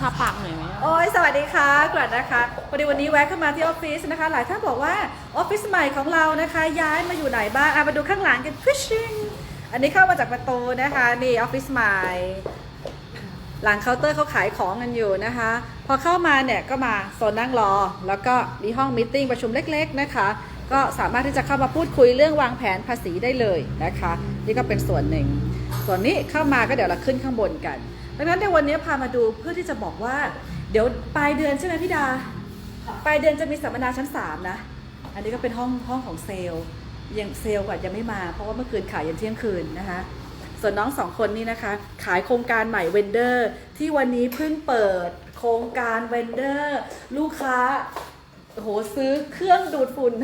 ทาปากหน่อยไหมโอ้ยสวัสดีค่ะกลัดนะคะพอดีวันนี้แวะเข้ามาที่ออฟฟิศนะคะ หลายท่านบอกว่าออฟฟิศใหม่ของเรานะคะ ย้ายมาอยู่ไหนบ้างอะมาดูข้างหลังกันฟิชชิงอันนี้เข้ามาจากประตูนะคะนี่ออฟฟิศใหม่ หลังเคาน์เตอร์เขาขายของกันอยู่นะคะ พอเข้ามาเนี่ยก็มาโซนนั่งรอ แล้วก็มีห้องมิ팅ประชุมเล็ก ๆนะคะ ก็สามารถที่จะเข้ามาพูดคุยเรื่องวางแผนภาษีได้เลยนะคะ นี่ก็เป็นส่วนหนึ่ง ส่วนนี้เข้ามาก็เดี๋ยวเราขึ้นข้างบนกัน ดังนั้นในวันนี้พามาดูเพื่อที่จะบอกว่า เดี๋ยวปลายเดือนใช่ไหมพี่ดา ปลายเดือนจะมีสัมมนาชั้น3นะ อันนี้ก็เป็นห้องห้องของเซลล์ยังเซลล์กว่ายังไม่มา เพราะว่าเมื่อคืนขายยันเที่ยงคืนนะคะ ส่วนน้องสองคนนี้นะคะ ขายโครงการใหม่เวนเดอร์ ที่วันนี้เพิ่งเปิดโครงการเวนเดอร์ ลูกค้าโหซื้อเครื่องดูดฝุ่น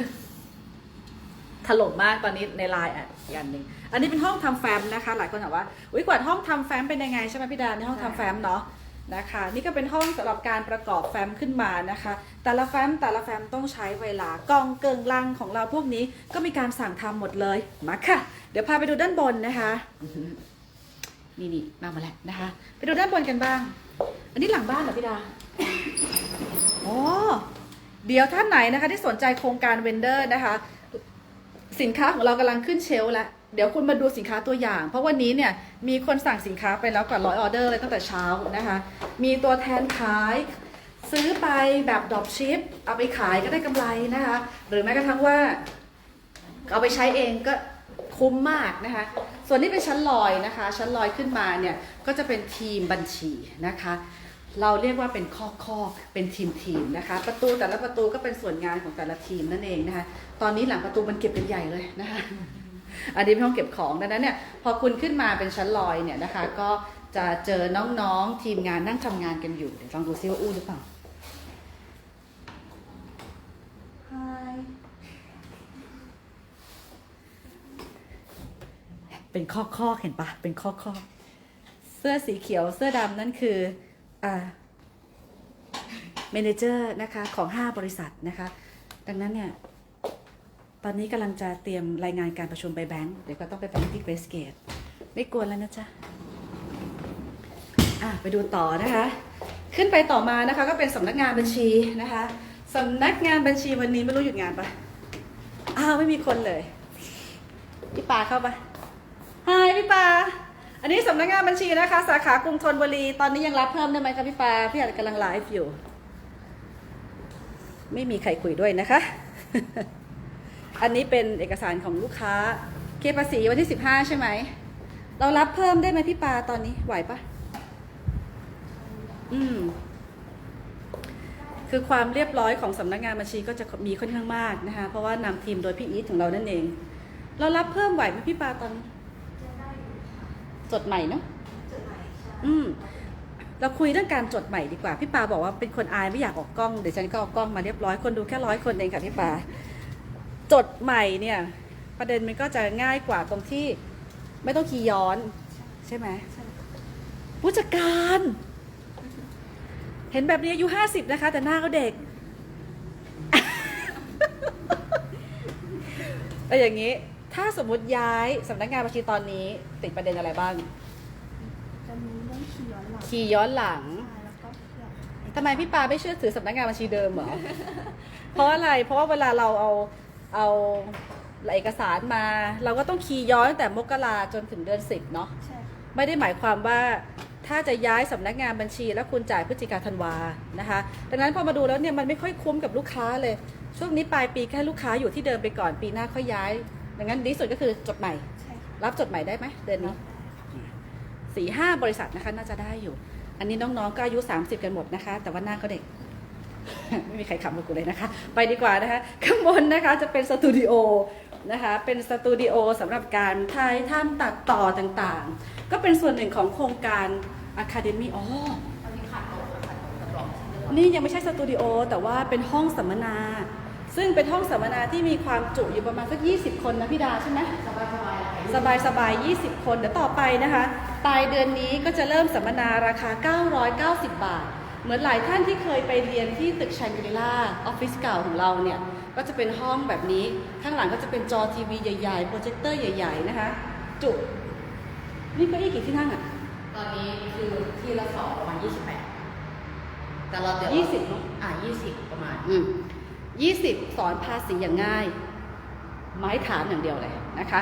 ถล่มมากตอนนี้ในไลน์อะอีกอันหนึ่งอันนี้เป็นห้องทำแฟ้มนะคะ หลายคนถามว่าอุ้ยกว่าห้องทำแฟ้มเป็นยังไงใช่ไหมพี่ดาในห้องทำแฟ้มเนาะนะคะ นี่ก็เป็นห้องสำหรับการประกอบแฟ้มขึ้นมานะคะ แต่ละแฟ้มแต่ละแฟ้มต้องใช้เวลากองเกิงลังของเราพวกนี้ก็มีการสั่งทำหมดเลยมาค่ะ เดี๋ยวพาไปดูด้านบนนะคะนี่นี่มามาแล้วนะคะ ไปดูด้านบนกันบ้าง อันนี้หลังบ้านเหรอพี่ดาโอ๋อเดี๋ยวท่านไหนนะคะที่สนใจโครงการเวนเดอร์นะคะ สินค้าของเรากำลังขึ้นเชลฟ์แล้วเดี๋ยวคุณมาดูสินค้าตัวอย่าง เพราะวันนี้เนี่ยมีคนสั่งสินค้าไปแล้วกว่าร้อยออเดอร์เลยตั้งแต่เช้านะคะ มีตัวแทนขายซื้อไปแบบดรอปชิปเอาไปขายก็ได้กำไรนะคะ หรือแม้กระทั่งว่า เอาไปใช้เองก็คุ้มมากนะคะ ส่วนนี้เป็นชั้นลอยนะคะ ชั้นลอยขึ้นมาเนี่ยก็จะเป็นทีมบัญชีนะคะ เราเรียกว่าเป็นข้อข้อเป็นทีมทีมนะคะ ประตูแต่ละประตูก็เป็นส่วนงานของแต่ละทีมนั่นเองนะคะ ตอนนี้หลังประตูมันเก็บเป็นใหญ่เลยนะคะ อันนี้เป็นห้องเก็บของดังนั้นเนี่ยพอคุณขึ้นมาเป็นชั้นลอยเนี่ยนะคะ ก็จะเจอน้องๆทีมงานนั่งทำงานกันอยู่เดี๋ยวลองดูซิว่าอู้หรือเปล่า Hi เป็นข้อข้อๆเห็นปะเป็นข้อข้อๆเสื้อสีเขียวเสื้อดำนั่นคืออ่า เมนเจอร์นะคะของ 5 บริษัทนะคะ ดังนั้นเนี่ย ตอนนี้กำลังจะเตรียมรายงานการประชุมไปแบงก์เดี๋ยวก็ต้องไปแบงก์ที่เกรสเกตไม่กวนแล้วนะจ๊ะอะไปดูต่อนะคะ ขึ้นไปต่อมานะคะ ก็เป็นสำนักงานบัญชีนะคะสำนักงานบัญชีวันนี้ไม่รู้หยุดงานปะอ้าวไม่มีคนเลย พี่ปาเข้าปะฮายพี่ปา อันนี้สำนักงานบัญชีนะคะ สาขากรุงธนบุรี ตอนนี้ยังรับเพิ่มได้ไหมคะพี่ปาพี่อาจจะกำลังไลฟ์อยู่ ไม่มีใครคุยด้วยนะคะ อันนี้เป็นเอกสารของลูกค้า เคภาษีวันที่ 15 ใช่ไหม เรารับเพิ่มได้ไหมพี่ปาตอนนี้ไหวปะอืม คือความเรียบร้อยของสำนักงานบัญชีก็จะมีค่อนข้างมากนะคะ เพราะว่านำทีมโดยพี่อีทของเรานั่นเอง เรารับเพิ่มไหวไหมพี่ปาตอนนี้ จดใหม่เนาะอืมเราคุยเรื่องการจดใหม่ดีกว่า พี่ปาบอกว่าเป็นคนอายไม่อยากออกกล้องเดี๋ยวฉันก็เออกกล้องมาเรียบร้อยคนดูแค่ร้อยคนเองค่ะพี่ปาจดใหม่เนี่ย ประเด็นมันก็จะง่ายกว่าตรงที่ ไม่ต้องคีย์ย้อน ใช่ไหมผู้จัดการ เห็นแบบนี้อายุห้าสิบนะคะ แต่หน้าก็เด็กแต่อย่างนี้ ถ้าสมมุติย้ายสำนักงานบัญชีตอนนี้ ติดประเด็นอะไรบ้าง จะมีเรื่องขี่ย้อนหลังคีย์ย้อนหลัง ใช่แล้วก็เพื่อนทำไมพี่ปาไม่เชื่อถือสำนักงานบัญชีเดิมเหรอ เพราะอะไร เพราะว่าเวลาเราเอาเอาเอกสารมา เราก็ต้องคีย์ย้อนตั้งแต่มกราจนถึงเดือนสิบเนาะ ใช่ไม่ได้หมายความว่าถ้าจะย้ายสำนักงานบัญชี แล้วคุณจ่ายพฤศจิกาธันวานะคะ ดังนั้นพอมาดูแล้วเนี่ยมันไม่ค่อยคุ้มกับลูกค้าเลย ช่วงนี้ปลายปีแค่ลูกค้าอยู่ที่เดิมไปก่อนปีหน้าค่อยย้าย ดังนั้นดีที่สุดก็คือจดใหม่ ใช่ค่ะ รับจดใหม่ได้ไหมเดือนนี้สี่ห้าบริษัทนะคะน่าจะได้อยู่ อันนี้น้องๆก็อายุ 30 กันหมดนะคะ แต่ว่าหน้าก็เด็ก ไม่มีใครขำกับกูเลยนะคะ ไปดีกว่านะคะ ข้างบนนะคะจะเป็นสตูดิโอนะคะ เป็นสตูดิโอสำหรับการถ่ายทำตัดต่อต่างๆ ก็เป็นส่วนหนึ่งของโครงการ Academy อ๋อ นี่ยังไม่ใช่สตูดิโอแต่ว่าเป็นห้องสัมมนา ซึ่งเป็นห้องสัมมนาที่มีความจุอยู่ประมาณสัก 20 คนนะพี่ดาใช่ไหมสบายสบายสบายสบาย20 คนเดี๋ยวต่อไปนะคะปลายเดือนนี้ก็จะเริ่มสัมมนาราคา 990 บาท เหมือนหลายท่านที่เคยไปเรียนที่ตึกชังกรีล่าออฟฟิศเก่าของเราเนี่ย ก็จะเป็นห้องแบบนี้ ข้างหลังก็จะเป็นจอทีวีใหญ่ๆ โปรเจคเตอร์ใหญ่ ๆ นะคะ จุ นี่เก็อี้กี่ที่นั่งอะตอนนี้คือที่ละสองประมาณยี่สิบแปดแต่เราเดี๋ยวยี่สิบเนอะอ่ายี่สิบประมาณ อืม ยี่สิบสอนภาษีอย่างง่าย ไม้ถามอย่างเดียวเลยนะคะ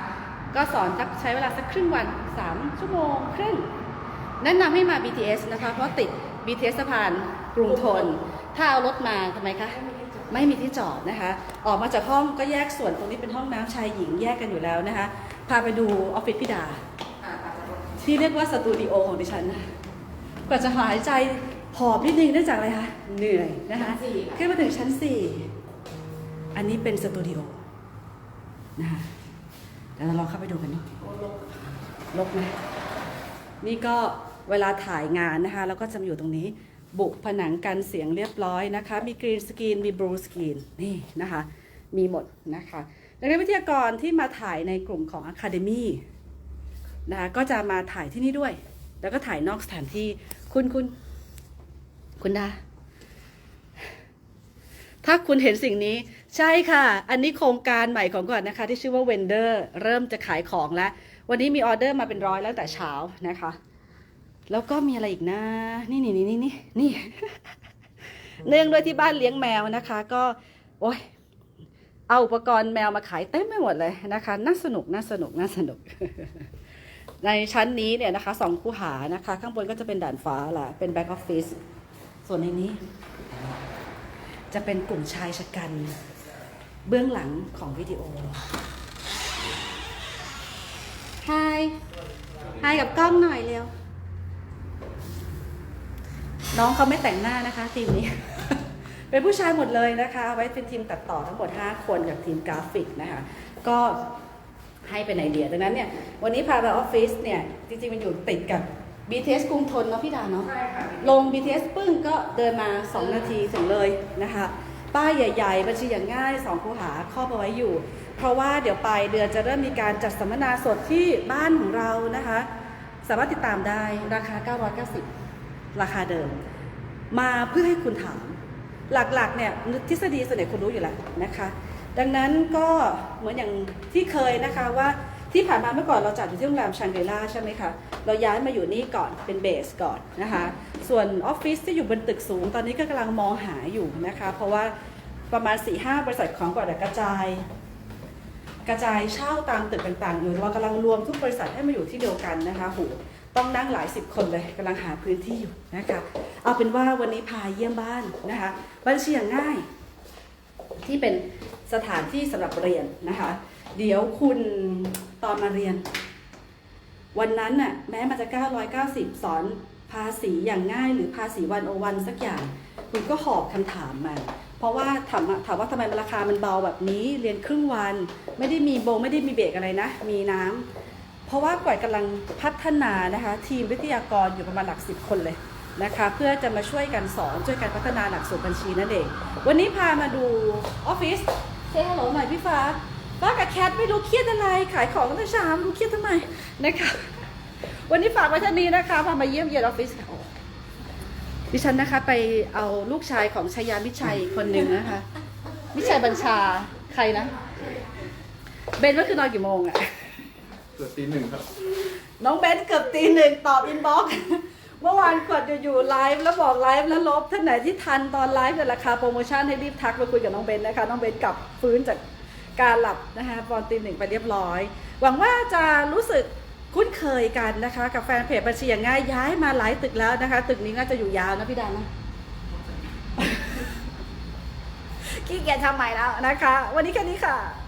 ก็สอนสักใช้เวลาสักครึ่งวันสามชั่วโมงครึ่ง แนะนำให้มา BTS นะคะ เพราะติด BTS สะพานกรุงทน ถ้าเอารถมาทำไมคะ ไม่มีที่จอดนะคะ ออกมาจากห้องก็แยกส่วนตรงนี้เป็นห้องน้ำชายหญิงแยกกันอยู่แล้วนะคะ พาไปดูออฟฟิศพี่ดา ที่เรียกว่าสตูดิโอของดิฉันนะกว่าจะหายใจหอบนิดนึงเนื่องจากอะไรคะ เหนื่อยนะคะชั้นสี่ค่ะขึ้นมาถึงชั้นสี่ อันนี้เป็นสตูดิโอนะคะเดี๋ยวเราลองเข้าไปดูกันเนาะลกไหมนี่ก็เวลาถ่ายงานนะคะแล้วก็จะอยู่ตรงนี้ บุผนังกันเสียงเรียบร้อยนะคะ มีกรีนสกรีน มีบลูสกรีน นี่นะคะ มีหมดนะคะดังนั้นวิทยากรที่มาถ่ายในกลุ่มของ Academy นะคะก็จะมาถ่ายที่นี่ด้วย แล้วก็ถ่ายนอกสถานที่คุณคุณคุณดาถ้าคุณเห็นสิ่งนี้ ใช่ค่ะ อันนี้โครงการใหม่ของก่อนนะคะ ที่ชื่อว่า Vendor เริ่มจะขายของแล้ว วันนี้มีออเดอร์มาเป็นร้อยแล้วแต่เช้านะคะ แล้วก็มีอะไรอีกนะ นี่นี่นี่นี่นี่นี่เนื่องด้วยที่บ้านเลี้ยงแมวนะคะ ก็โอ้ยเอาอุปกรณ์แมวมาขายเต็มไปหมดเลยนะคะ น่าสนุกน่าสนุกน่าสนุก ในชั้นนี้เนี่ยนะคะสองคูหานะคะ ข้างบนก็จะเป็นด่านฟ้าล่ะเป็นแบ็กออฟฟิศส่วนในนี้จะเป็นกลุ่มชายชะกัน เบื้องหลังของวิดีโอฮายฮายกับกล้องหน่อยเร็ว น้องเขาไม่แต่งหน้านะคะ ทีมนี้ เป็นผู้ชายหมดเลยนะคะเอาไว้เป็นทีมตัดต่อทั้งหมด 5 คนกับทีมกราฟิกนะคะ ก็ให้เป็นไอเดียดังนั้นเนี่ย วันนี้พาไปออฟฟิศเนี่ย จริงๆ มันอยู่ติดกับ BTS กรุงทนเนาะพี่ดาเนาะ ใช่ค่ะ ลง BTS ปึ้งก็เดินมา 2 นาทีถึงเลยนะคะ ป้ายใหญ่ๆ บัญชีอย่างง่าย2คูหาครอบเอาไว้อยู่ เพราะว่าเดี๋ยวปลายเดือนจะเริ่มมีการจัดสัมมนาสดที่บ้านของเรานะคะ สามารถติดตามได้ราคา 990 ราคาเดิม มาเพื่อให้คุณถาม หลักๆเนี่ยทฤษฎีส่วนใหญ่คุณรู้อยู่แล้วนะคะ ดังนั้นก็เหมือนอย่างที่เคยนะคะว่า ที่ผ่านมาเมื่อก่อนเราจัดอยู่ที่โรงแรมชังเกล่าใช่ไหมคะเราย้ายมาอยู่นี่ก่อนเป็นเบสก่อนนะคะส่วนออฟฟิศที่อยู่บนตึกสูง ตอนนี้ก็กำลังมองหาอยู่นะคะ เพราะว่าประมาณ4-5บริษัทของก่อนกระจาย กระจายเช่าตามตึกต่างๆอยู่เรากำลังรวมทุกบริษัทให้มาอยู่ที่เดียวกันนะคะโหต้องนั่งหลายสิบคนเลยกำลังหาพื้นที่อยู่นะคะ เอาเป็นว่าวันนี้พาเยี่ยมบ้านนะคะบัญชียงง่าย ที่เป็นสถานที่สำหรับเรียนนะคะ เดี๋ยวคุณตอนมาเรียน วันนั้นน่ะแม้มันจะ 990 สอนภาษีอย่างง่ายหรือภาษีวันโอวันสักอย่าง คุณก็หอบคำถามมาเพราะว่าถามถามว่าทำไมราคามันเบาแบบนี้เรียนครึ่งวัน ไม่ได้มีโบไม่ได้มีเบรกอะไรนะ มีน้ำเพราะว่าก่อยกำลังพัฒนานะคะ ทีมวิทยากรอยู่ประมาณหลักสิบคนเลยนะคะเพื่อจะมาช่วยกันสอนช่วยกันพัฒนาหลักสูตรบัญชีนั่นเอง วันนี้พามาดูออฟฟิศเซฮัลโหลหน่อยพี่ฟ้า ฟ้ากับแคทไม่รู้เครียดอะไร ขายของตั้งแต่เช้าไม่รู้เครียดทำไมนะคะวันนี้ฝากไว้เท่านี้นะคะพามาเยี่ยมเยียนออฟฟิศค่ะโอ้ดิฉันนะคะไปเอาลูกชายของชายามิชัยอีกคนหนึ่งนะคะ มิชัยบัญชาใครนะ เบนเมื่อคืนนอนกี่โมงอะเกือบตีหนึ่งครับ น้องเบนเกือบตีหนึ่งตอบอินบ็อกซ์เมื่อวานกดอยู่ๆไลฟ์แล้วบอกไลฟ์แล้วลบท่านไหนที่ทันตอนไลฟ์ในราคาโปรโมชั่นให้รีบทักมาคุยกับน้องเบนนะคะ น้องเบนกลับฟื้นจาก การหลับนะคะตอนตีหนึ่งไปเรียบร้อย หวังว่าจะรู้สึกคุ้นเคยกันนะคะ กับแฟนเพจบัญชีอย่างง่ายย้ายมาหลายตึกแล้วนะคะ ตึกนี้น่าจะอยู่ยาวนะพี่ดานะขี้เกียจทำใหม่แล้วนะคะ วันนี้แค่นี้ค่ะ